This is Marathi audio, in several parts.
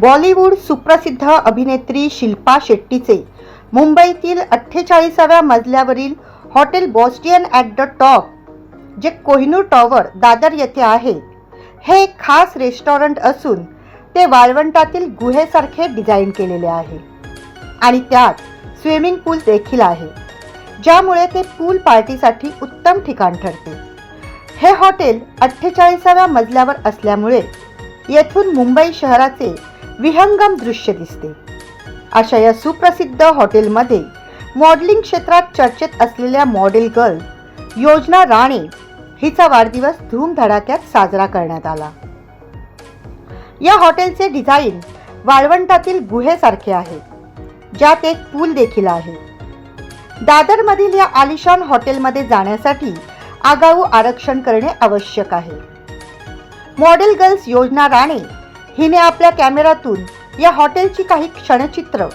बॉलिवूड सुप्रसिद्ध अभिनेत्री शिल्पा शेट्टीचे. मुंबईतील अठ्ठेचाळीसाव्या मजल्यावरील hotel Bastian at the top जे कोहिनूर टॉवर दादर येथे आहे हे एक खास रेस्टॉरंट असून ते वाळवंटातील गुहेसारखे डिझाईन केलेले आहे. आणि त्यात स्विमिंग पूल देखील आहे ज्यामुळे ते पूल पार्टीसाठी उत्तम ठिकाण ठरते. हे हॉटेल अठ्ठेचाळीसाव्या मजल्यावर असल्यामुळे येथून मुंबई शहराचे विहंगम दृश्य दिसते. अशा या सुप्रसिद्ध हॉटेलमध्ये मॉडेलिंग क्षेत्रात चर्चेत असलेल्या मॉडेल गर्ल योजना राणे हिचा वाढदिवस धूमधडाक्यात साजरा करण्यात आला. या हॉटेलचे डिझाईन वाळवंटातील गुहेसारखे आहे ज्यात एक पूल देखील आहे. दादरमधील या आलिशान हॉटेलमध्ये जाण्यासाठी आगाऊ आरक्षण करणे आवश्यक आहे. मॉडेल गर्ल्स योजना राणे हिने आपल्या कॅमेऱ्यातून या हॉटेलची काही क्षणचित्र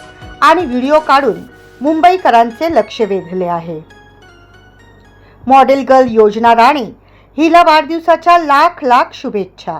आणि व्हिडिओ काढून मुंबईकरांचे लक्ष वेधले आहे. मॉडेल गर्ल योजना राणे हिला वाढदिवसाच्या लाख लाख शुभेच्छा.